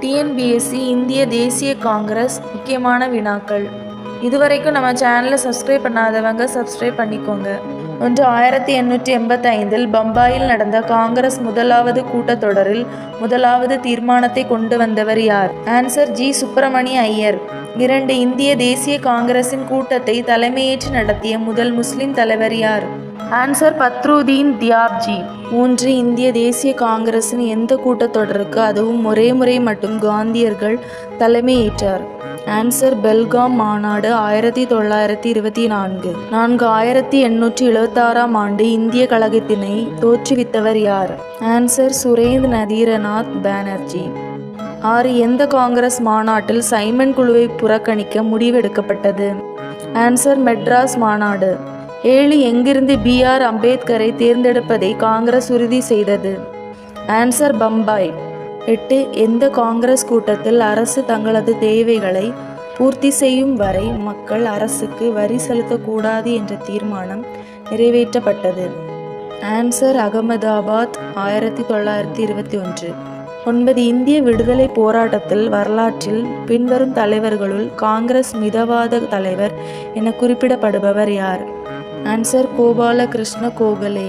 TNPSC இந்திய தேசிய காங்கிரஸ் முக்கியமான வினாக்கள். இதுவரைக்கும் நம்ம சேனலை சப்ஸ்கிரைப் பண்ணாதவங்க சப்ஸ்கிரைப் பண்ணிக்கோங்க. ஒன்று ஆயிரத்தி எண்ணூற்றி எண்பத்தைந்தில் பம்பாயில் நடந்த காங்கிரஸ் முதலாவது கூட்டத்தொடரில் முதலாவது தீர்மானத்தை கொண்டு வந்தவர் யார்? Answer G Subramania Iyer. இரண்டு இந்திய தேசிய காங்கிரசின் கூட்டத்தை தலைமையேற்று நடத்திய முதல் முஸ்லிம் தலைவர் யார்? ஆன்சர் பத்ருதீன் தியாப்ஜி. மூன்று இந்திய தேசிய காங்கிரசின் எந்த கூட்டத்தொடருக்கு அதுவும் ஒரே முறை மட்டும் காந்தியர்கள் தலைமையேற்றார்? ஆன்சர் பெல்காம் மாநாடு ஆயிரத்தி தொள்ளாயிரத்தி இருபத்தி நான்கு. நான்கு ஆயிரத்தி எண்ணூற்றி எழுபத்தாறாம் ஆண்டு இந்திய கழகத்தினை தோற்றுவித்தவர் யார்? Answer Surendranath Banerjee. ஆறு எந்த காங்கிரஸ் மாநாட்டில் சைமன் குழுவை புறக்கணிக்க முடிவெடுக்கப்பட்டது? ஆன்சர் மெட்ராஸ் மாநாடு. ஏழு எங்கிருந்து பி ஆர் அம்பேத்கரை தேர்ந்தெடுப்பதை காங்கிரஸ் உறுதி செய்தது? ஆன்சர் பம்பாய். எட்டு எந்த காங்கிரஸ் கூட்டத்தில் அரசு தங்களது தேவைகளை பூர்த்தி செய்யும் வரை மக்கள் அரசுக்கு வரி செலுத்தக்கூடாது என்ற தீர்மானம் நிறைவேற்றப்பட்டது? ஆன்சர் அகமதாபாத் ஆயிரத்தி தொள்ளாயிரத்தி இருபத்தி ஒன்று. ஒன்பது இந்திய விடுதலை போராட்டத்தில் வரலாற்றில் பின்வரும் தலைவர்களுள் காங்கிரஸ் மிதவாத தலைவர் என குறிப்பிடப்படுபவர் யார்? ஆன்சர் கோபாலகிருஷ்ண கோகலே.